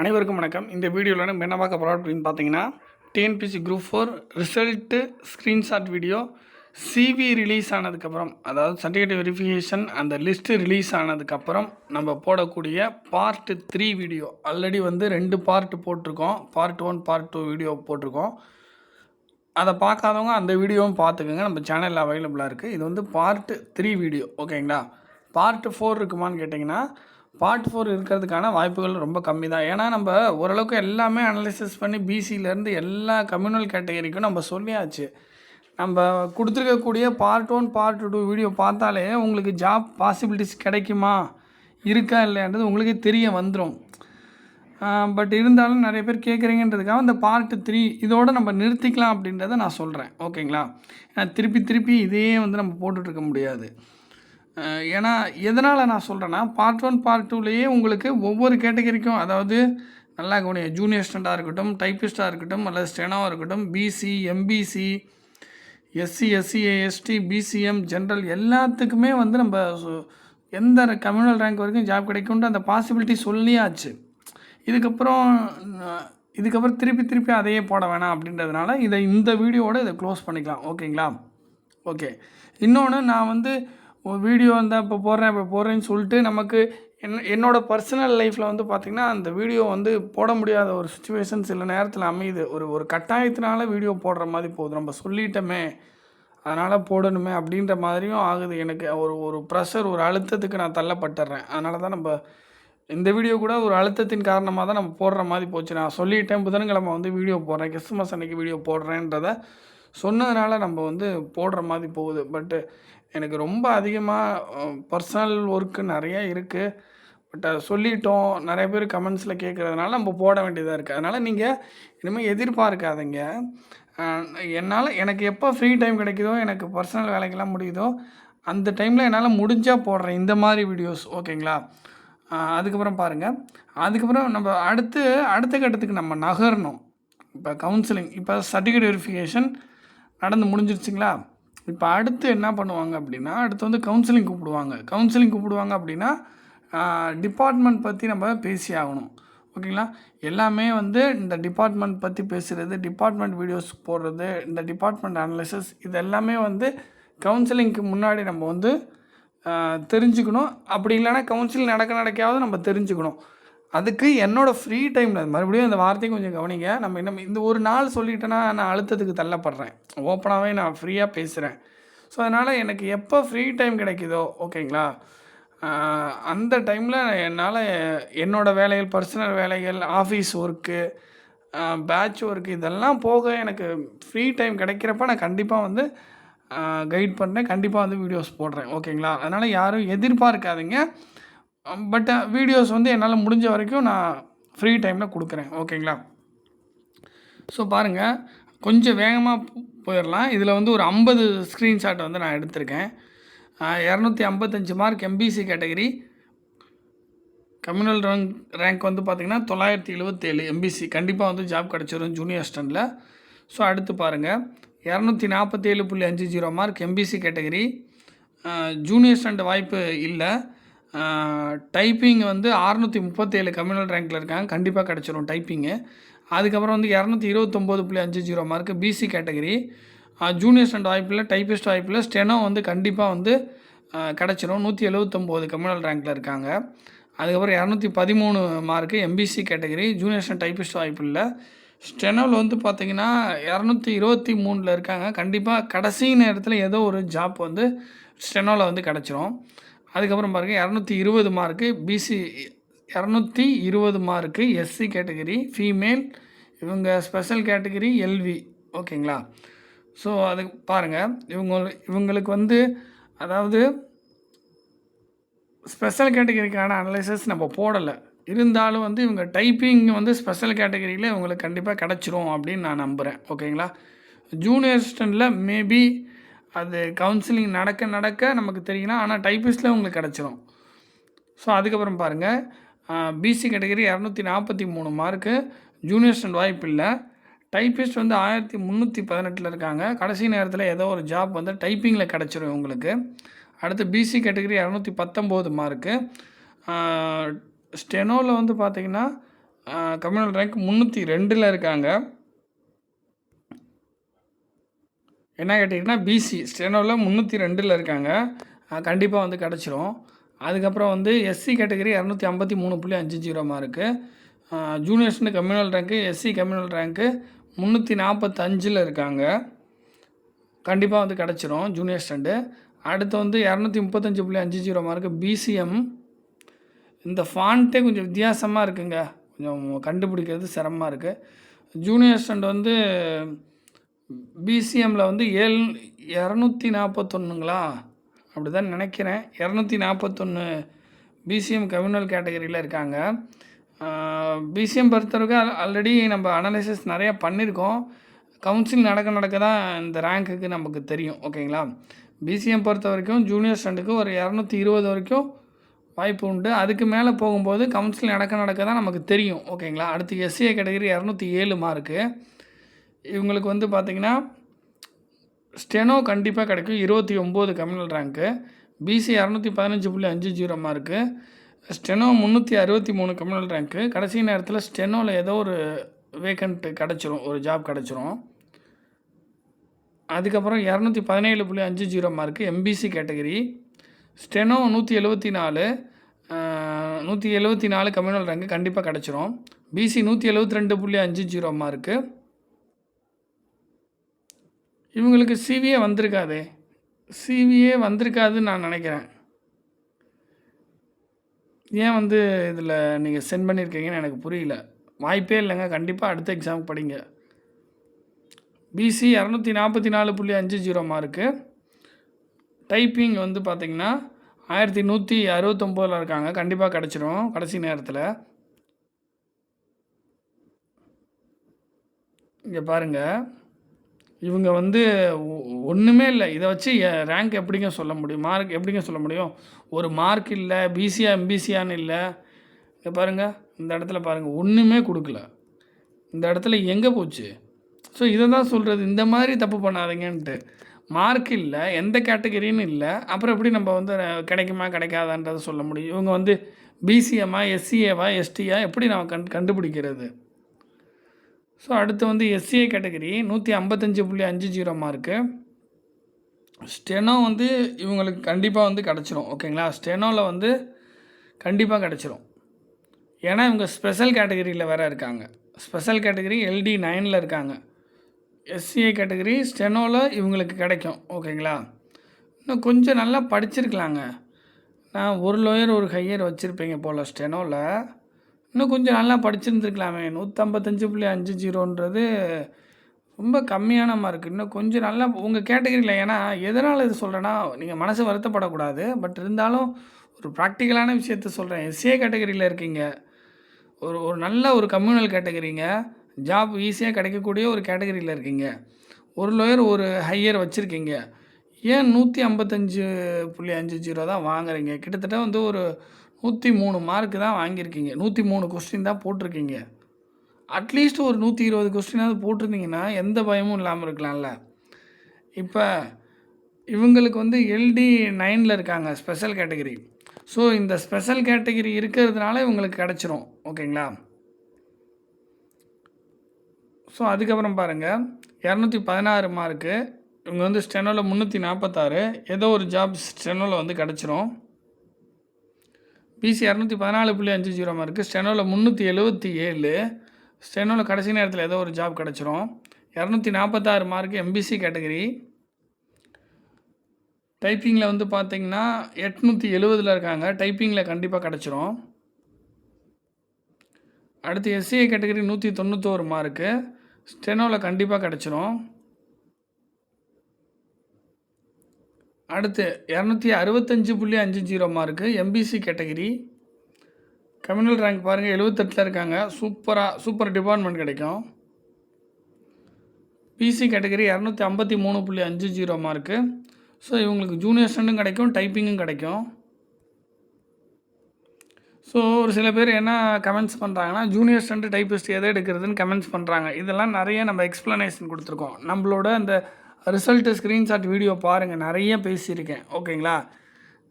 அனைவருக்கும் வணக்கம். இந்த வீடியோவில் நம்ம என்ன பார்க்க போகிறோம் அப்படின்னு பார்த்தீங்கன்னா TNPSC group four result screenshot video CV release ஆனதுக்கப்புறம் அதாவது சர்டிஃபிகேட் வெரிஃபிகேஷன் அந்த லிஸ்ட்டு ரிலீஸ் ஆனதுக்கப்புறம் நம்ம போடக்கூடிய பார்ட் த்ரீ வீடியோ ஆல்ரெடி வந்து ரெண்டு பார்ட் போட்டிருக்கோம். Part one part two video போட்டிருக்கோம். அதை பார்க்காதவங்க அந்த வீடியோவும் பார்த்துக்கோங்க. நம்ம சேனலில் அவைலபிளாக இருக்குது இது வந்து பார்ட் த்ரீ வீடியோ ஓகேங்களா பார்ட் ஃபோர் இருக்குமான்னு கேட்டிங்கன்னா பார்ட் ஃபோர் இருக்கிறதுக்கான வாய்ப்புகள் ரொம்ப கம்மி தான் ஏன்னா நம்ம ஓரளவுக்கு எல்லாமே அனலைசிஸ் பண்ணி பிசியிலேருந்து எல்லா கம்யூனல் கேட்டகரிக்கும் நம்ம சொல்லியாச்சு. நம்ம கொடுத்துருக்கக்கூடிய part one part two video பார்த்தாலே உங்களுக்கு ஜாப் பாசிபிலிட்டிஸ் கிடைக்குமா? இருக்கா இல்லைன்றது உங்களுக்கே தெரிய வந்துடும் பட் இருந்தாலும் நிறைய பேர் கேட்குறீங்கன்றதுக்காக இந்த பார்ட் த்ரீ இதோடு நம்ம நிறுத்திக்கலாம் அப்படின்றத நான் சொல்கிறேன் ஓகேங்களா ஏன்னா திருப்பி திருப்பி இதே வந்து நம்ம போட்டுட்ருக்க முடியாது. ஏன்னா எதனால் நான் சொல்கிறேன்னா பார்ட் ஒன் பார்ட் டூலேயே உங்களுக்கு ஒவ்வொரு கேட்டகரிக்கும் அதாவது நல்லா கவனிங்க ஜூனியர் ஸ்டண்டாக இருக்கட்டும் டைப்பிஸ்ட்டாக இருக்கட்டும் அல்லது ஸ்டெனாவாக இருக்கட்டும் BC MBC SC SC AST BCM general எல்லாத்துக்குமே வந்து நம்ம சு- எந்த கம்யூனல் ரேங்க் வரைக்கும் ஜாப் கிடைக்கும்ன்ற அந்த பாசிபிலிட்டி சொல்லியாச்சு. இதுக்கப்புறம் இதுக்கப்புறம் திருப்பி திருப்பி அதையே போட வேணாம் அப்படின்றதுனால இதை இந்த வீடியோவோட இதை க்ளோஸ் பண்ணிக்கலாம். ஓகேங்களா ஓகே இன்னொன்று நான் வந்து ஒரு வீடியோ வந்து இப்போ போடுறேன் இப்போ போடுறேன்னு சொல்லிட்டு நமக்கு என் என்னோட பர்சனல் லைஃப்பில் வந்து பார்த்திங்கன்னா அந்த வீடியோ வந்து போட முடியாத ஒரு சுச்சுவேஷன் சில நேரத்தில் அமையுது. ஒரு ஒரு கட்டாயத்தினால வீடியோ போடுற மாதிரி போகுது. நம்ம சொல்லிட்டோமே அதனால் போடணுமே அப்படின்ற மாதிரியும் ஆகுது. எனக்கு ஒரு ஒரு ப்ரெஷர் ஒரு அழுத்தத்துக்கு நான் தள்ளப்பட்டுறேன். அதனால தான் நம்ம இந்த வீடியோ கூட ஒரு அழுத்தத்தின் காரணமாக தான் நம்ம போடுற மாதிரி போச்சு. நான் சொல்லிட்டேன் புதன்கிழமை வந்து வீடியோ போடுறேன் கிறிஸ்துமஸ் அன்னைக்கு வீடியோ போடுறேன்றத சொன்னதுனால நம்ம வந்து போடுற மாதிரி போகுது. பட்டு எனக்கு ரொம்ப அதிகமாக பர்சனல் ஒர்க்கு நிறைய இருக்குது பட் அதை சொல்லிட்டோம். நிறைய பேர் கமெண்ட்ஸில் கேட்குறதுனால நம்ம போட வேண்டியதாக இருக்குது அதனால் நீங்கள் இனிமேல் எதிர்பார்க்காதீங்க. என்னால் எனக்கு எப்போ ஃப்ரீ டைம் கிடைக்குதோ எனக்கு பர்சனல் வேலைக்கெல்லாம் முடியுதோ அந்த டைமில் என்னால் முடிஞ்சால் போடுறேன். இந்த மாதிரி வீடியோஸ் ஓகேங்களா அதுக்கப்புறம் பாருங்கள் அதுக்கப்புறம் நம்ம அடுத்து அடுத்த கட்டத்துக்கு நம்ம நகரணும். இப்போ கவுன்சிலிங் இப்போ சர்டிஃபிகேட் வெரிஃபிகேஷன் நடந்து முடிஞ்சிருச்சுங்களா? இப்போ அடுத்து என்ன பண்ணுவாங்க அப்படின்னா அடுத்து வந்து கவுன்சிலிங் கூப்பிடுவாங்க. கவுன்சிலிங் கூப்பிடுவாங்க அப்படின்னா டிபார்ட்மெண்ட் பற்றி நம்ம பேசி ஆகணும். ஓகேங்களா? எல்லாமே வந்து இந்த டிபார்ட்மெண்ட் பற்றி பேசுகிறது டிபார்ட்மெண்ட் வீடியோஸ் போடுறது இந்த டிபார்ட்மெண்ட் அனலிசிஸ் இது எல்லாமே வந்து கவுன்சிலிங்க்கு முன்னாடி நம்ம வந்து தெரிஞ்சுக்கணும். அப்படி இல்லைன்னா கவுன்சிலிங் நடக்க நடக்காவது நம்ம தெரிஞ்சுக்கணும். அதுக்கு என்னோடய ஃப்ரீ டைமில் மறுபடியும் இந்த வார்த்தையை கொஞ்சம் கவனிங்க. நம்ம என்ன இந்த ஒரு நாள் சொல்லிட்டேன்னா நான் அழுத்தத்துக்கு தள்ளப்படுறேன். ஓப்பனாகவே நான் ஃப்ரீயாக பேசுகிறேன் ஸோ அதனால் எனக்கு எப்போ ஃப்ரீ டைம் கிடைக்குதோ ஓகேங்களா அந்த டைமில் என்னால் என்னோடய வேலைகள் பர்சனல் வேலைகள் ஆஃபீஸ் ஒர்க்கு பேட்ச் ஒர்க்கு இதெல்லாம் போக எனக்கு ஃப்ரீ டைம் கிடைக்கிறப்ப நான் கண்டிப்பாக வந்து கைட் பண்ணுறேன் கண்டிப்பாக வந்து வீடியோஸ் போடுறேன். ஓகேங்களா அதனால் யாரும் எதிர்பார்க்காதீங்க. பட் வீடியோஸ் வந்து என்னால் முடிஞ்ச வரைக்கும் நான் ஃப்ரீ டைமில் கொடுக்குறேன். ஓகேங்களா ஸோ பாருங்கள் கொஞ்சம் வேகமாக போயிடலாம் இதில் வந்து ஒரு ஐம்பது ஸ்க்ரீன்ஷாட் வந்து நான் எடுத்திருக்கேன். இரநூத்தி ஐம்பத்தஞ்சு mark MBC category communal rank rank வந்து பார்த்திங்கன்னா தொள்ளாயிரத்தி எழுபத்தேழு எம்பிசி கண்டிப்பாக வந்து ஜாப் கிடச்சிரும் ஜூனியர் ஸ்டண்டில் ஸோ அடுத்து பாருங்கள் இரநூத்தி நாற்பத்தேழு புள்ளி அஞ்சு zero mark MBC category junior assistant வாய்ப்பு இல்லை. டைப்பிங் வந்து அறுநூற்றி முப்பத்தேழு கம்யூனல் ரேங்க்கில் இருக்காங்க. கண்டிப்பாக கிடச்சிரும் டைப்பிங்கு அதுக்கப்புறம் வந்து இரநூத்தி இருபத்தொம்போது புள்ளி அஞ்சு zero mark BC category junior assistant வாய்ப்பில் டைப்பிஸ்ட் வாய்ப்பில் ஸ்டெனோ வந்து கண்டிப்பாக வந்து கிடச்சிரும். நூற்றி எழுபத்தொம்போது கம்யூனல் ரேங்க்கில் இருக்காங்க. அதுக்கப்புறம் இரநூத்தி பதிமூணு mark MBC category junior assistant typist வாய்ப்பில் ஸ்டெனோவில் வந்து பார்த்தீங்கன்னா இரநூத்தி இருபத்தி மூணில் இருக்காங்க. கண்டிப்பாக கடைசி நேரத்தில் ஏதோ ஒரு ஜாப் வந்து ஸ்டெனோவில் வந்து கிடச்சிரும். அதுக்கப்புறம் பாருங்கள் இரநூத்தி இருபது மார்க்கு பிசி இரநூத்தி இருபது மார்க்கு எஸ்சி கேட்டகரி ஃபீமேல் இவங்க ஸ்பெஷல் கேட்டகரி எல்வி ஓகேங்களா ஸோ அது பாருங்கள் இவங்க இவங்களுக்கு வந்து அதாவது ஸ்பெஷல் கேட்டகரிக்கான அனலைசஸ் நம்ம போடலை. இருந்தாலும் வந்து இவங்க டைப்பிங் வந்து ஸ்பெஷல் கேட்டகரியில் இவங்களுக்கு கண்டிப்பாக கிடச்சிரும் அப்படின்னு நான் நம்புகிறேன் ஓகேங்களா ஜூனியர் ஸ்டண்டில் மேபி அது கவுன்சிலிங் நடக்க நடக்க நமக்கு தெரியலாம் ஆனால் டைப்பிஸ்ட்டில் உங்களுக்கு கிடச்சிரும். ஸோ அதுக்கப்புறம் பாருங்கள் பிசி கேட்டகரி இரநூத்தி நாற்பத்தி மூணு மார்க்கு ஜூனியர் ஸ்டண்ட் வாய்ப்பு இல்லை. டைப்பிஸ்ட் வந்து ஆயிரத்தி முந்நூற்றி பதினெட்டில் இருக்காங்க. கடைசி நேரத்தில் ஏதோ ஒரு ஜாப் வந்து டைப்பிங்கில் கிடச்சிரும் உங்களுக்கு அடுத்து பிசி கேட்டகரி இரநூத்தி பத்தொம்போது மார்க்கு ஸ்டெனோவில் வந்து பார்த்திங்கன்னா கம்யூனல் ரேங்க் முந்நூற்றி ரெண்டில் இருக்காங்க. என்ன கேட்டிங்கன்னா பிசி ஸ்டெனோவில் முந்நூற்றி ரெண்டில் இருக்காங்க. கண்டிப்பாக வந்து கிடச்சிரும். அதுக்கப்புறம் வந்து எஸ்சி கேட்டகரி இரநூத்தி ஐம்பத்தி மூணு புள்ளி அஞ்சு zero mark ஜூனியர்ஸ்னு communal rank SC communal rank முந்நூற்றி நாற்பத்தஞ்சில் இருக்காங்க. கண்டிப்பாக வந்து கிடச்சிரும் ஜூனியர் ஸ்டாண்டு அடுத்து வந்து இரநூத்தி முப்பத்தஞ்சு புள்ளி அஞ்சு ஜீரோ மார்க்கு பிசிஎம் இந்த ஃபாண்ட்டே கொஞ்சம் வித்தியாசமாக இருக்குங்க. கொஞ்சம் கண்டுபிடிக்கிறது சிரமமாக இருக்குது ஜூனியர் ஸ்டாண்ட் வந்து பிசிஎம்மில் வந்து ஏழு இரநூத்தி நாற்பத்தொன்னுங்களா அப்படி தான் நினைக்கிறேன் இரநூத்தி நாற்பத்தொன்று பிசிஎம் கம்யூனல் கேட்டகரியில் இருக்காங்க பிசிஎம் பொறுத்தவரைக்கும் ஆல் ஆல்ரெடி நம்ம அனாலிசிஸ் நிறையா பண்ணியிருக்கோம். கவுன்சிலிங் நடக்க நடக்க தான் இந்த ரேங்க்குக்கு நமக்கு தெரியும். ஓகேங்களா? பிசிஎம் பொறுத்த வரைக்கும் ஜூனியர் ஸ்டாண்டுக்கு ஒரு இரநூத்தி இருபது வரைக்கும் வாய்ப்பு உண்டு. அதுக்கு மேலே போகும்போது கவுன்சிலிங் நடக்க நடக்க தான் நமக்கு தெரியும். ஓகேங்களா? அடுத்து எஸ்சிஏ கேட்டகரி இரநூத்தி ஏழு மார்க்கு இவங்களுக்கு வந்து பார்த்திங்கன்னா ஸ்டெனோ கண்டிப்பாக கிடைக்கும். இருபத்தி ஒம்பது கம்யூனல் ரேங்க்கு பிசி இரநூத்தி பதினஞ்சு புள்ளி அஞ்சு ஜீரோ மார்க்கு ஸ்டெனோ முந்நூற்றி அறுபத்தி மூணு கம்யூனல் ரேங்க்கு கடைசி நேரத்தில் ஸ்டெனோவில் ஏதோ ஒரு வேக்கண்ட் கிடச்சிரும். ஒரு ஜாப் கிடச்சிரும். அதுக்கப்புறம் இரநூத்தி பதினேழு புள்ளி அஞ்சு zero mark MBC category steno நூற்றி எழுபத்தி நாலு நூற்றி எழுபத்தி நாலு கம்யூனல் ரேங்க்கு கண்டிப்பாக கிடச்சிரும். பிசி நூற்றி எழுபத்தி ரெண்டு புள்ளி அஞ்சு ஜீரோ மார்க்கு இவங்களுக்கு சிவியே வந்திருக்காதே. சிவியே வந்திருக்காதுன்னு நான் நினைக்கிறேன். ஏன் வந்து இதில் நீங்கள் சென்ட் பண்ணியிருக்கீங்கன்னு எனக்கு புரியல. வாய்ப்பே இல்லைங்க. கண்டிப்பாக அடுத்த எக்ஸாம் படிங்க. பிசி இரநூத்தி நாற்பத்தி நாலு புள்ளி அஞ்சு ஜீரோ மார்க்கு டைப்பிங் வந்து பார்த்திங்கன்னா ஆயிரத்தி நூற்றி அறுபத்தொம்போதில் இருக்காங்க. கண்டிப்பாக கிடச்சிரும் கடைசி நேரத்தில். இங்கே பாருங்கள் இவங்க வந்து ஒன்றுமே இல்லை. இதை வச்சு ரேங்க் எப்படிங்க சொல்ல முடியும்? மார்க் எப்படிங்க சொல்ல முடியும்? ஒரு மார்க் இல்லை பிசியா எம்பிசியான்னு இல்லை. இங்கே பாருங்கள் இந்த இடத்துல பாருங்கள் ஒன்றுமே கொடுக்கல. இந்த இடத்துல எங்கே போச்சு? ஸோ இதை தான் சொல்கிறது இந்த மாதிரி தப்பு பண்ணாதீங்கன்ட்டு. மார்க் இல்லை எந்த கேட்டகரின்னு இல்லை. அப்புறம் எப்படி நம்ம வந்து கிடைக்குமா கிடைக்காதான்றதை சொல்ல முடியும். இவங்க வந்து பிசிஎம்மா எஸ்சிஏவா எஸ்டியா எப்படி நான் கண் கண்டுபிடிக்கிறது? ஸோ அடுத்து வந்து எஸ்சிஏ கேட்டகரி நூற்றி ஐம்பத்தஞ்சு புள்ளி அஞ்சு ஜீரோ மார்க்கு ஸ்டெனோ வந்து இவங்களுக்கு கண்டிப்பாக வந்து கிடச்சிரும் ஓகேங்களா ஸ்டெனோவில் வந்து கண்டிப்பாக கிடச்சிரும். ஏன்னா இவங்க ஸ்பெஷல் கேட்டகரியில் வேறு இருக்காங்க. ஸ்பெஷல் கேட்டகரி எல்டி நைனில் இருக்காங்க. எஸ்சிஏ கேட்டகரி ஸ்டெனோவில் இவங்களுக்கு கிடைக்கும் ஓகேங்களா இன்னும் கொஞ்சம் நல்லா படிச்சிருக்கலாங்க. நான் ஒரு லோயர் ஒரு ஹையர் வச்சுருப்பீங்க போல் ஸ்டெனோவில் இன்னும் கொஞ்சம் நல்லா படிச்சிருந்துருக்கலாமே நூற்றம்பத்தஞ்சு புள்ளி அஞ்சு ஜீரோன்றது ரொம்ப கம்மியான மார்க் இன்னும் கொஞ்சம் நல்லா உங்கள் கேட்டகரியில் ஏன்னா எதனால் இது சொல்கிறேன்னா நீங்கள் மனசு வருத்தப்படக்கூடாது. பட் இருந்தாலும் ஒரு ப்ராக்டிக்கலான விஷயத்த சொல்கிறேன் எஸ்ஏ கேட்டகரியில் இருக்கீங்க. ஒரு ஒரு நல்ல ஒரு கம்யூனல் கேட்டகரிங்க ஜாப் ஈஸியாக கிடைக்கக்கூடிய ஒரு கேட்டகரியில் இருக்கீங்க. ஒரு லோயர் ஒரு ஹையர் வச்சுருக்கீங்க. ஏன் நூற்றி ஐம்பத்தஞ்சு புள்ளி அஞ்சு ஜீரோ தான் வாங்குறீங்க? கிட்டத்தட்ட வந்து ஒரு நூற்றி மூணு மார்க்கு தான் வாங்கியிருக்கீங்க. நூற்றி மூணு கொஸ்டின் தான் போட்டிருக்கீங்க. அட்லீஸ்ட் ஒரு நூற்றி இருபது கொஸ்டினாவது போட்டிருந்தீங்கன்னா எந்த பயமும் இல்லாமல் இருக்கலாம்ல. இப்போ இவங்களுக்கு வந்து எல்டி நைனில் இருக்காங்க ஸ்பெஷல் கேட்டகரி ஸோ இந்த ஸ்பெஷல் கேட்டகரி இருக்கிறதுனால இவங்களுக்கு கிடச்சிரும். ஓகேங்களா ஸோ அதுக்கப்புறம் பாருங்கள் இரநூத்தி பதினாறு மார்க்கு இவங்க வந்து ஸ்டெனோவில் முந்நூற்றி நாற்பத்தாறு ஏதோ ஒரு ஜாப் ஸ்டெனோவில் வந்து கிடச்சிரும். பிசி இரநூத்தி பதினாலு புள்ளி அஞ்சு ஜீரோ மார்க்கு ஸ்டெனோவில் முந்நூற்றி எழுபத்தி ஏழு. ஸ்டெனோவில் கடைசி நேரத்தில் ஏதோ ஒரு ஜாப் கிடச்சிரும். இரநூத்தி நாற்பத்தாறு மார்க்கு எம்பிசி கேட்டகரி டைப்பிங்கில் வந்து பார்த்தீங்கன்னா எட்நூற்றி எழுபதில் இருக்காங்க. டைப்பிங்கில் கண்டிப்பாக கிடச்சிரும். அடுத்து எஸ்சிஏ கேட்டகரி நூற்றி தொண்ணூத்தோரு மார்க்கு ஸ்டெனோவில் கண்டிப்பாக கிடச்சிரும். அடுத்து இரநூத்தி அறுபத்தஞ்சு புள்ளி அஞ்சு zero mark MBC category communal rank பாருங்கள் எழுபத்தெட்டில் இருக்காங்க. சூப்பராக சூப்பர் டிபார்ட்மெண்ட் கிடைக்கும். பிசி கேட்டகரி இரநூத்தி ஐம்பத்தி மூணு புள்ளி அஞ்சு ஜீரோ மார்க்கு ஸோ இவங்களுக்கு ஜூனியர் ஸ்டாண்டும் கிடைக்கும் டைப்பிங்கும் கிடைக்கும். ஸோ ஒரு சில பேர் என்ன கமெண்ட்ஸ் பண்ணுறாங்கன்னா ஜூனியர் ஸ்டண்ட் டைப்பிஸ்ட் எதை எடுக்கிறதுன்னு கமெண்ட்ஸ் பண்ணுறாங்க இதெல்லாம் நிறைய நம்ம எக்ஸ்ப்ளனேஷன் கொடுத்துருக்கோம். நம்மளோட அந்த ரிசல்ட்டு ஸ்க்ரீன்ஷாட் வீடியோ பாருங்கள் நிறைய பேசியிருக்கேன். ஓகேங்களா?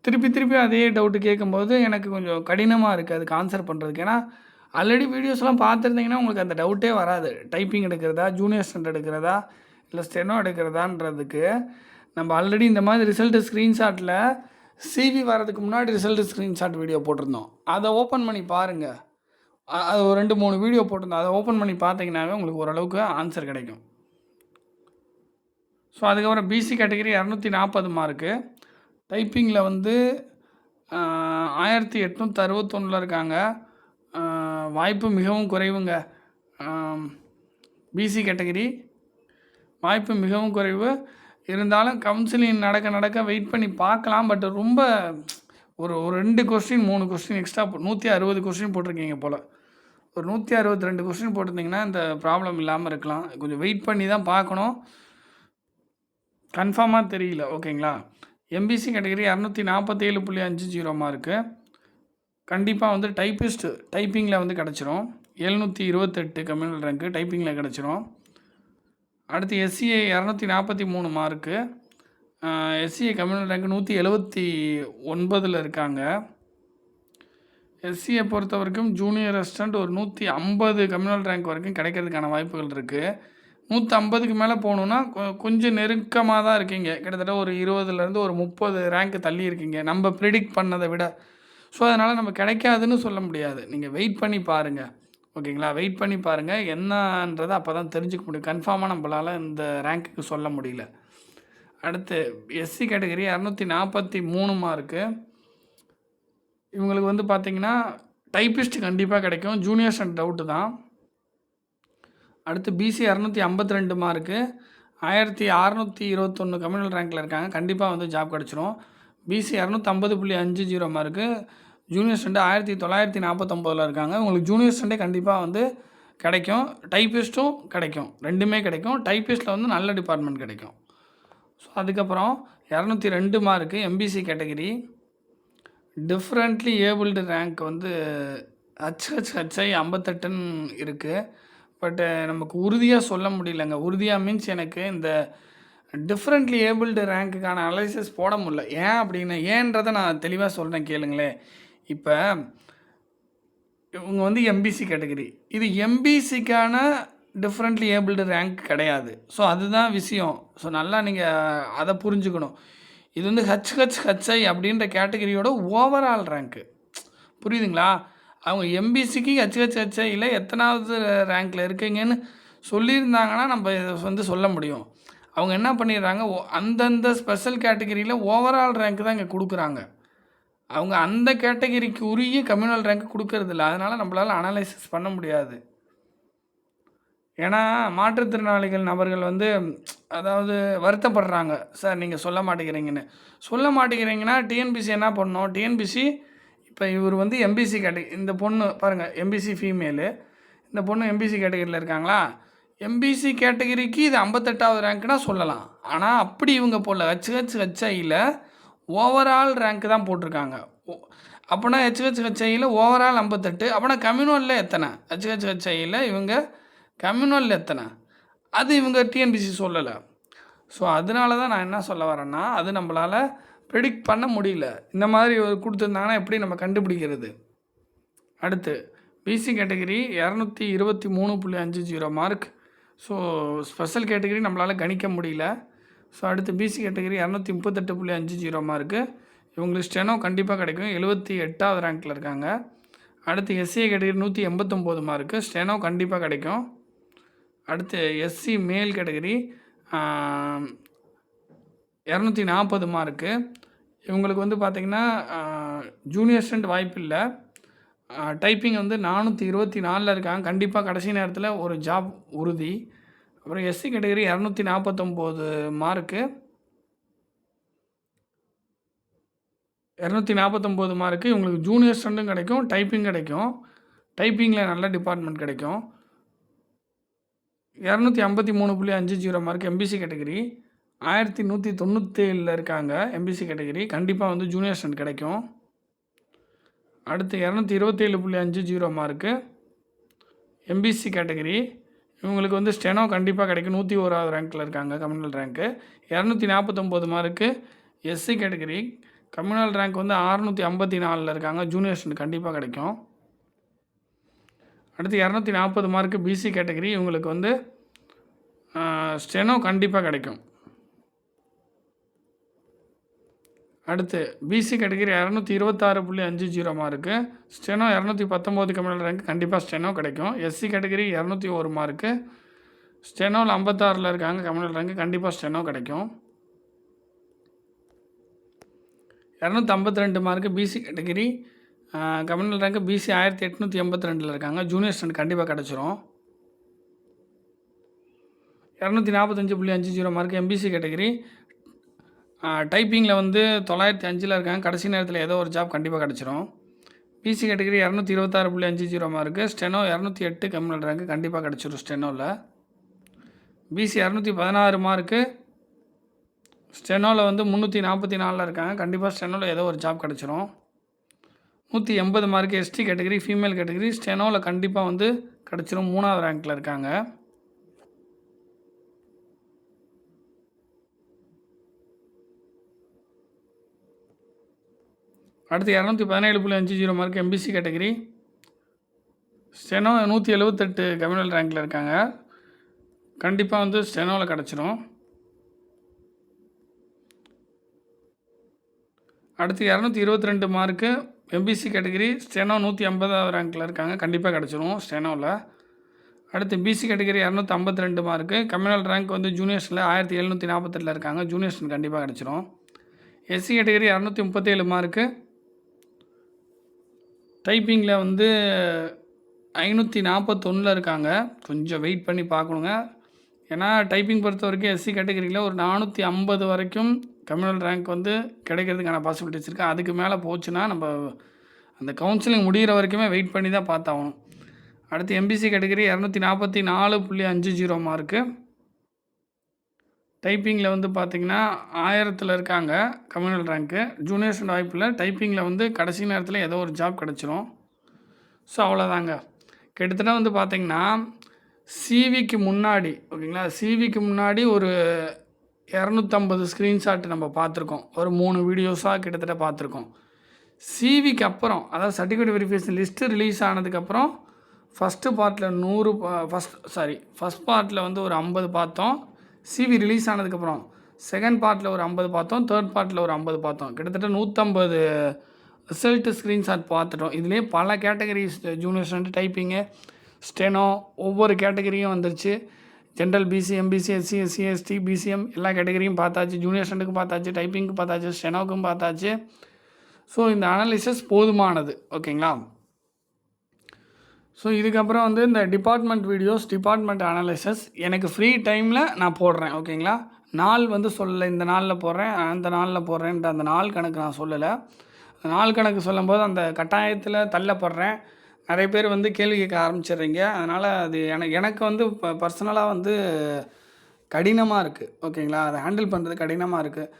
திருப்பி திருப்பி அதே டவுட்டு கேட்கும்போது எனக்கு கொஞ்சம் கடினமாக இருக்குது அதுக்கு ஆன்சர் பண்ணுறதுக்கு ஏன்னா ஆல்ரெடி வீடியோஸ்லாம் பார்த்துருந்தீங்கன்னா உங்களுக்கு அந்த டவுட்டே வராது. டைப்பிங் எடுக்கிறதா ஜூனியர் ஸ்டண்ட் எடுக்கிறதா இல்லை ஸ்டெனோ எடுக்கிறதான்றதுக்கு நம்ம ஆல்ரெடி இந்த மாதிரி ரிசல்ட்டு ஸ்க்ரீன்ஷாட்டில் சிவி வரதுக்கு முன்னாடி ரிசல்ட்டு ஸ்க்ரீன்ஷாட் வீடியோ போட்டிருந்தோம். அதை ஓப்பன் பண்ணி பாருங்கள் அது ஒரு ரெண்டு மூணு வீடியோ போட்டிருந்தோம். அதை ஓப்பன் பண்ணி பார்த்தீங்கன்னாவே உங்களுக்கு ஓரளவுக்கு ஆன்சர் கிடைக்கும். ஸோ அதுக்கப்புறம் பிசி கேட்டகரி இரநூத்தி நாற்பது மார்க்கு டைப்பிங்கில் வந்து ஆயிரத்தி எட்நூற்றி அறுபத்தொன்னில் இருக்காங்க. வாய்ப்பு மிகவும் குறைவுங்க. பிசி கேட்டகரி வாய்ப்பு மிகவும் குறைவு. இருந்தாலும் கவுன்சிலிங் நடக்க நடக்க வெயிட் பண்ணி பார்க்கலாம். பட் ரொம்ப ஒரு ஒரு ரெண்டு கொஸ்டின் மூணு கொஸ்டின் எக்ஸ்ட்ரா நூற்றி அறுபது கொஸ்டின் போட்டிருக்கீங்க போல். ஒரு நூற்றி அறுபத்தி ரெண்டு கொஸ்டின் போட்டிருந்தீங்கன்னா இந்த ப்ராப்ளம் இல்லாமல் இருக்கலாம். கொஞ்சம் வெயிட் பண்ணி தான் பார்க்கணும். கன்ஃபார்மாக தெரியல. ஓகேங்களா? எம்பிசி கேட்டகரி இரநூத்தி நாற்பத்தேழு புள்ளி அஞ்சு ஜீரோ மார்க்கு கண்டிப்பாக வந்து டைப்பிஸ்ட்டு டைப்பிங்கில் வந்து கிடச்சிரும். எழுநூற்றி இருபத்தெட்டு கம்யூனல் ரேங்க்கு டைப்பிங்கில் கிடச்சிரும். அடுத்து எஸ்சிஏ இரநூத்தி நாற்பத்தி மூணு மார்க்கு எஸ்சிஏ கம்யூனல் ரேங்க் நூற்றி எழுபத்தி ஒன்பதில் இருக்காங்க. எஸ்சியை பொறுத்த வரைக்கும் ஜூனியர் அசிஸ்டண்ட் ஒரு நூற்றி ஐம்பது கம்யூனல் ரேங்க் வரைக்கும் கிடைக்கிறதுக்கான வாய்ப்புகள் இருக்குது நூற்றி ஐம்பதுக்கு மேலே போகணுன்னா கொஞ்சம் நெருக்கமாக தான் இருக்கீங்க. கிட்டத்தட்ட ஒரு இருபதுலேருந்து ஒரு முப்பது ரேங்க் தள்ளி இருக்கீங்க. நம்ம ப்ரிடிக்ட் பண்ணதை விட. ஸோ அதனால் நம்ம கிடைக்காதுன்னு சொல்ல முடியாது. நீங்கள் வெயிட் பண்ணி பாருங்கள் ஓகேங்களா? வெயிட் பண்ணி பாருங்கள் என்னன்றதை அப்போ தான் தெரிஞ்சுக்க முடியும். கன்ஃபார்மாக நம்மளால் இந்த ரேங்க்குக்கு சொல்ல முடியல. அடுத்து எஸ்சி கேட்டகரி இரநூத்தி நாற்பத்தி மூணு மார்க்கு இவங்களுக்கு வந்து பார்த்திங்கன்னா டைப்பிஸ்ட் கண்டிப்பாக கிடைக்கும். ஜூனியர்ஸ் அண்ட் டவுட்டு தான். அடுத்து பிசி இரநூத்தி ஐம்பத்தி ரெண்டு மார்க்கு. ஆயிரத்தி அறநூற்றி இருபத்தொன்று கம்யூனல் ரேங்கில் இருக்காங்க. கண்டிப்பாக வந்து ஜாப் கிடச்சிரும். பிசி இரநூத்தம்பது புள்ளி அஞ்சு ஜீரோ மார்க்கு. ஜூனியர் ஸ்டண்டே ஆயிரத்தி தொள்ளாயிரத்தி நாற்பத்தொம்போதில் இருக்காங்க. உங்களுக்கு ஜூனியர் ஸ்டண்டே கண்டிப்பாக வந்து கிடைக்கும். டைப்பிஸ்ட்டும் கிடைக்கும். ரெண்டுமே கிடைக்கும். டைப்பிஸ்ட்டில் வந்து நல்ல டிபார்ட்மெண்ட் கிடைக்கும். ஸோ அதுக்கப்புறம் இரநூத்தி ரெண்டு mark MBC category differently abled rank வந்து ஹச்ஹெச்ஹெச்ஐ ஐம்பத்தெட்டுன்னு இருக்குது பட்டு நமக்கு உறுதியாக சொல்ல முடியலங்க. உறுதியாக மீன்ஸ் எனக்கு இந்த டிஃப்ரெண்ட்லி ஏபிள்டு ரேங்க்குக்கான அனாலிசிஸ் போட முடியல. ஏன் அப்படின்னு ஏன்றதை நான் தெளிவாக சொல்கிறேன் கேளுங்களேன். இப்போ இவங்க வந்து எம்பிசி கேட்டகரி இது எம்பிசிக்கான டிஃப்ரெண்ட்லி ஏபிள்டு ரேங்க் கிடையாது. ஸோ அதுதான் விஷயம். ஸோ நல்லா நீங்கள் அதை புரிஞ்சுக்கணும். இது வந்து ஹச் ஹச் ஹச்ஐ அப்படின்ற கேட்டகரியோட ஓவரால் ரேங்க்கு புரியுதுங்களா? அவங்க எம்பிசிக்கு ஹச்ஹெச் ஹச்ஐயில் எத்தனாவது ரேங்க்கில் இருக்கீங்கன்னு சொல்லியிருந்தாங்கன்னா நம்ம இதை வந்து சொல்ல முடியும். அவங்க என்ன பண்ணிடுறாங்க ஓ- அந்தந்த ஸ்பெஷல் கேட்டகரியில் ஓவரால் ரேங்க் தான் இங்கே கொடுக்குறாங்க. அவங்க அந்த கேட்டகரிக்கு உரிய கம்யூனல் ரேங்க் கொடுக்கறதில்ல அதனால் நம்மளால் அனலைசிஸ் பண்ண முடியாது. ஏன்னா மாற்றுத்திறனாளிகள் நபர்கள் வந்து அதாவது வருத்தப்படுறாங்க. சார் நீங்கள் சொல்ல மாட்டேங்கிறீங்கன்னு. சொல்ல மாட்டேங்கிறீங்கன்னா டிஎன்பிசி என்ன பண்ணணும் டிஎன்பிசி இப்போ இவர் வந்து எம்பிசி கேட்டகரி இந்த பொண்ணு பாருங்கள் எம்பிசி ஃபீமேலு இந்த பொண்ணு எம்பிசி கேட்டகரியில் இருக்காங்களா? எம்பிசி கேட்டகரிக்கு இது ஐம்பத்தெட்டாவது ரேங்க்னா சொல்லலாம். ஆனால் அப்படி இவங்க போடல. ஹச்ஹெச் ஹச்ஐயில் ஓவரால் ரேங்க் தான் போட்டிருக்காங்க. ஓ- அப்போனா ஹெச்ஹெச் ஹெச்ஐயில் ஓவரால் ஐம்பத்தெட்டு. அப்போனா கம்யூனலில் எத்தனை? ஹெச்ஹெச் ஹெச்ஐயில் இவங்க கம்யூனலில் எத்தனை? அது இவங்க டிஎன்பிசி சொல்லலை. ஸோ அதனால தான் நான் என்ன சொல்ல வரேன்னா அது நம்மளால் ப்ரெடிக்ட் பண்ண முடியல. இந்த மாதிரி கொடுத்துருந்தாங்கன்னா எப்படி நம்ம கண்டுபிடிக்கிறது? அடுத்து பிசி கேட்டகரி இரநூத்தி இருபத்தி மூணு புள்ளி அஞ்சு zero mark so special category நம்மளால் கணிக்க முடியல. ஸோ அடுத்து பிசி கேட்டகரி இரநூத்தி முப்பத்தெட்டு புள்ளி அஞ்சு ஜீரோ மார்க்கு இவங்களுக்கு ஸ்டெனோ கண்டிப்பாக கிடைக்கும். எழுபத்தி எட்டாவது ரேங்க்கில் இருக்காங்க. அடுத்து எஸ்சியை கேட்டகரி நூற்றி எண்பத்தொம்போது மார்க்கு ஸ்டெனோ கண்டிப்பாக கிடைக்கும். அடுத்து எஸ்சி மேல் கேட்டகரி இரநூத்தி நாற்பது மார்க்கு. இவங்களுக்கு வந்து பார்த்திங்கன்னா ஜூனியர் ஸ்டண்ட் வாய்ப்பு இல்லை. டைப்பிங் வந்து நானூற்றி இருபத்தி நாலில் இருக்காங்க. கண்டிப்பாக கடைசி நேரத்தில் ஒரு ஜாப் உறுதி. அப்புறம் எஸ்சி கேட்டகரி இரநூத்தி நாற்பத்தொம்போது மார்க்கு. இரநூத்தி நாற்பத்தொம்போது மார்க்கு. இவங்களுக்கு ஜூனியர் ஸ்டண்டும் கிடைக்கும் டைப்பிங் கிடைக்கும். டைப்பிங்கில் நல்ல டிபார்ட்மெண்ட் கிடைக்கும். இரநூத்தி ஐம்பத்தி மூணு புள்ளி அஞ்சு ஜீரோ மார்க் எம்பிசி கேட்டகரி ஆயிரத்தி நூற்றி தொண்ணூற்றேழில் இருக்காங்க எம்பிசி கேட்டகரி கண்டிப்பாக வந்து ஜூனியர் ஸ்டண்ட் கிடைக்கும். அடுத்து இரநூத்தி இருபத்தேழு புள்ளி அஞ்சு ஜீரோ மார்க்கு எம்பிசி கேட்டகரி இவங்களுக்கு வந்து ஸ்டெனோ கண்டிப்பாக கிடைக்கும். நூற்றி ஓராவது ரேங்க்கில் இருக்காங்க கம்யூனல் ரேங்க்கு இரநூத்தி நாற்பத்தொம்போது mark SC category communal rank வந்து அறுநூற்றி ஐம்பத்தி நாலில் இருக்காங்க. ஜூனியர் ஸ்டண்ட் கண்டிப்பாக கிடைக்கும். அடுத்து இரநூத்தி நாற்பது மார்க்கு பிசி கேட்டகரி இவங்களுக்கு வந்து ஸ்டெனோ கண்டிப்பாக கிடைக்கும். அடுத்து பிசி கேட்டகரி இரநூத்தி இருபத்தாறு புள்ளி அஞ்சு ஜீரோ மார்க்கு ஸ்டெனோ இரநூத்தி பத்தொம்போது கம்யூனல் ரேங்க் கண்டிப்பாக ஸ்டெனோ கிடைக்கும். எஸ்சி கேட்டகரி இரநூத்தி ஒரு மார்க்கு ஸ்டெனோவில் ஐம்பத்தாறில் இருக்காங்க கம்யூனல் ரேங்க் கண்டிப்பாக ஸ்டெனோ கிடைக்கும். இரநூத்தி ஐம்பத்தி ரெண்டு mark BC category communal rank BC ஆயிரத்தி எட்நூற்றி எண்பத்தி ரெண்டில் இருக்காங்க. ஜூனியர் ஸ்டாண்ட் கண்டிப்பாக கிடச்சிரும். இரநூத்தி நாற்பத்தஞ்சு புள்ளி அஞ்சு ஜீரோ மார்க் எம்பிசி கேட்டகிரி டைப்பிங்கில் வந்து தொள்ளாயிரத்தி அஞ்சில் இருக்காங்க கடைசி நேரத்தில் ஏதோ ஒரு ஜாப் கண்டிப்பாக கிடச்சிரும். பிசி கேட்டகரி இரநூத்தி இருபத்தாறு புள்ளி அஞ்சு ஜீரோ மார்க்கு ஸ்டெனோ இரநூத்தி எட்டு கம்யூனல் ரேங்க் கண்டிப்பாக கிடச்சிரும் ஸ்டெனோவில் பிசி இரநூத்தி பதினாறு மார்க்கு ஸ்டெனோவில் வந்து முந்நூற்றி நாற்பத்தி நாலில் இருக்காங்க கண்டிப்பாக ஸ்டெனோவில் ஏதோ ஒரு ஜாப் கிடச்சிரும். நூற்றி எண்பது mark ST category female category ஸ்டெனோவில் கண்டிப்பாக வந்து கிடச்சிரும். மூணாவது ரேங்க்கில் இருக்காங்க. அடுத்து இரநூத்தி பதினேழு புள்ளி அஞ்சு zero mark MBC category steno நூற்றி எழுபத்தெட்டு கம்யூனல் ரேங்கில் இருக்காங்க. கண்டிப்பாக வந்து ஸ்டெனோவில் கிடச்சிரும். அடுத்து இரநூத்தி இருபத்தி ரெண்டு மார்க்கு எம்பிசி கேட்டகரி ஸ்டெனோ நூற்றி ஐம்பதாவது ரேங்கில் இருக்காங்க. கண்டிப்பாக கிடச்சிரும் ஸ்டெனோவில். அடுத்து பிசி கேட்டகரி இரநூத்தி ஐம்பத்தி ரெண்டு மார்க்கு கம்யூனல் ரேங்க் வந்து ஜூனியர்ஸில் ஆயிரத்தி எழுநூற்றி நாற்பத்தெட்டில் இருக்காங்க. ஜூனியர்ஸ் கண்டிப்பாக கிடச்சிரும். எஸ்சி கேட்டகரி இரநூத்தி முப்பத்தேழு மார்க்கு டைப்பிங்கில் வந்து ஐநூற்றி நாற்பத்தொன்னில் இருக்காங்க. கொஞ்சம் வெயிட் பண்ணி பார்க்கணுங்க. ஏன்னா டைப்பிங் பொறுத்த வரைக்கும் எஸ்சி கேட்டகரியில் ஒரு நானூற்றி ஐம்பது வரைக்கும் கம்யூனல் ரேங்க் வந்து கிடைக்கிறதுக்கான பாசிபிலிட்டிஸ் இருக்குது அதுக்கு மேலே போச்சுன்னா நம்ம அந்த கவுன்சிலிங் முடிகிற வரைக்குமே வெயிட் பண்ணி தான் பார்த்தாகணும். அடுத்து எம்பிசி கேட்டகரி இரநூத்தி நாற்பத்தி நாலு புள்ளி அஞ்சு ஜீரோ மார்க்கு. டைப்பிங்கில் வந்து பார்த்திங்கன்னா ஆயிரத்தில் இருக்காங்க கம்யூனல் ரேங்க்கு. ஜூனியர்ஸ் வாய்ப்பில் டைப்பிங்கில் வந்து கடைசி நேரத்தில் ஏதோ ஒரு ஜாப் கிடச்சிரும். ஸோ அவ்வளோதாங்க. கிட்டத்தட்ட வந்து பார்த்திங்கன்னா சிவிக்கு முன்னாடி ஓகேங்களா? சிவிக்கு முன்னாடி ஒரு இரநூத்தம்பது ஸ்க்ரீன்ஷாட் நம்ம பார்த்துருக்கோம். ஒரு மூணு வீடியோஸாக கிட்டத்தட்ட பார்த்துருக்கோம். சிவிக்கு அப்புறம் அதாவது சர்டிஃபிகேட் வெரிஃபிகேஷன் லிஸ்ட்டு ரிலீஸ் ஆனதுக்கப்புறம் ஃபஸ்ட்டு பார்ட்டில் நூறு ஃபஸ்ட் சாரி ஃபஸ்ட் பார்ட்டில் வந்து ஒரு ஐம்பது பார்த்தோம். சிவி ரிலீஸ் ஆனதுக்கப்புறம் செகண்ட் பார்ட்டில் ஒரு ஐம்பது பார்த்தோம் தேர்ட் பார்ட்டில் ஒரு ஐம்பது பார்த்தோம். கிட்டத்தட்ட நூற்றம்பது ரிசல்ட்டு ஸ்க்ரீன்ஷாட் பார்த்துட்டோம். இதுலேயே பல categories junior student typing steno ஒவ்வொரு கேட்டகரியும் வந்துருச்சு. General BC MBC SC SC ST BCM எல்லா கேட்டகரியும் பார்த்தாச்சு. ஜூனியர் ஸ்டூடெண்ட்டுக்கும் பார்த்தாச்சு டைப்பிங்க்கு பார்த்தாச்சு ஸ்டெனோக்கும் பார்த்தாச்சு. ஸோ இந்த அனாலிசிஸ் போதுமானது. ஓகேங்களா ஸோ இதுக்கப்புறம் வந்து இந்த டிபார்ட்மெண்ட் வீடியோஸ் டிபார்ட்மெண்ட் அனாலிசஸ் எனக்கு ஃப்ரீ டைமில் நான் போடுறேன் ஓகேங்களா நாள் வந்து சொல்லலை இந்த நாளில் போடுறேன் அந்த நாளில் போடுறேன்ட்டு அந்த நாள் கணக்கு நான் சொல்லலை. நாள் கணக்கு சொல்லும்போது அந்த கட்டாயத்தில் தள்ளப்படுறேன். நிறைய பேர் வந்து கேள்வி கேட்க ஆரம்பிச்சிடுறீங்க. அதனால் அது எனக்கு எனக்கு வந்து இப்போ பர்சனலாக வந்து கடினமாக இருக்குது ஓகேங்களா அதை ஹேண்டில் பண்ணுறது கடினமாக இருக்குது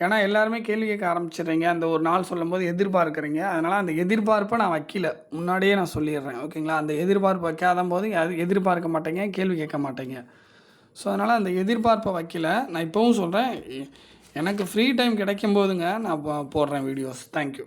ஏன்னா எல்லாருமே கேள்வி கேட்க ஆரம்பிச்சிடுறீங்க. அந்த ஒரு நாள் சொல்லும்போது எதிர்பார்க்குறீங்க. அதனால் அந்த எதிர்பார்ப்பை நான் வைக்கல. முன்னாடியே நான் சொல்லிடுறேன். ஓகேங்களா? அந்த எதிர்பார்ப்பு வைக்காத போது அது எதிர்பார்க்க மாட்டேங்க கேள்வி கேட்க மாட்டேங்க. ஸோ அதனால் அந்த எதிர்பார்ப்பை வைக்கல. நான் இப்போவும் சொல்கிறேன் எனக்கு ஃப்ரீ டைம் கிடைக்கும் போதுங்க நான் போடுறேன் வீடியோஸ் தேங்க்யூ